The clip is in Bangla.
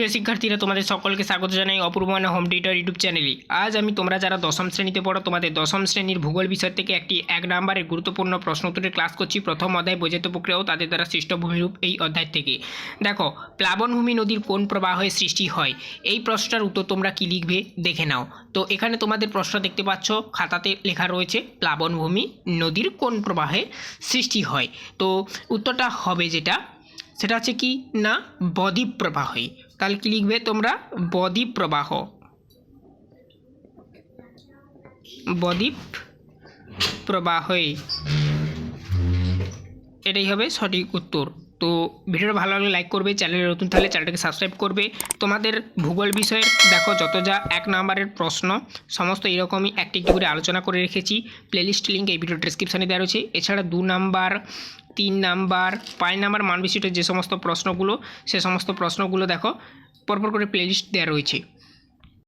প্রিয় শিক্ষার্থীরা তোমাদের সকলকে স্বাগত জানাই অপূর্বমান হোম টিউটার ইউটিউব চ্যানেলে। আজ আমি তোমরা যারা দশম শ্রেণীতে পড়ো, তোমাদের দশম শ্রেণির ভূগোল বিষয় থেকে একটি এক নম্বরের গুরুত্বপূর্ণ প্রশ্ন উত্তরের ক্লাস করছি। প্রথম অধ্যায় বোঝাতে প্রক্রিয়া ও তাদের দ্বারা সৃষ্ট ভূমিরূপ এই অধ্যায় থেকে। দেখো, প্লাবনভূমি নদীর কোন প্রবাহে সৃষ্টি হয়? এই প্রশ্নটার উত্তর তোমরা কি লিখবে? দেখে নাও। তো এখানে তোমাদের প্রশ্ন দেখতে পাচ্ছ, খাতাতে লেখা রয়েছে, প্লাবনভূমি নদীর কোন প্রবাহে সৃষ্টি হয়? তো উত্তরটা হবে যেটা, সেটা হচ্ছে কি? না, বদ্বীপ প্রবাহে। তাহলে কি লিখবে তোমরা? বদ্বীপ প্রবাহ। বদ্বীপ প্রবাহে এটাই হবে সঠিক উত্তর। তো ভিডিওটা ভালো লাগলে লাইক করবে চ্যানেলে নতুন থাকলে চ্যানেলটাকে সাবস্ক্রাইব করবে। তোমাদের ভূগোল বিষয়ের দেখো, যত যা এক নম্বরের প্রশ্ন, সমস্ত এরকমই একটি একটি করে আলোচনা করে রেখেছি। প্লেলিস্ট লিঙ্ক এই ভিডিও ডিসক্রিপশানে দেওয়া রয়েছে। এছাড়া দু নাম্বার, তিন নাম্বার, পাঁচ নাম্বার মান বিশিষ্ট যে সমস্ত প্রশ্নগুলো, সে সমস্ত প্রশ্নগুলো দেখো, পরপর করে প্লেলিস্ট দেওয়া রয়েছে।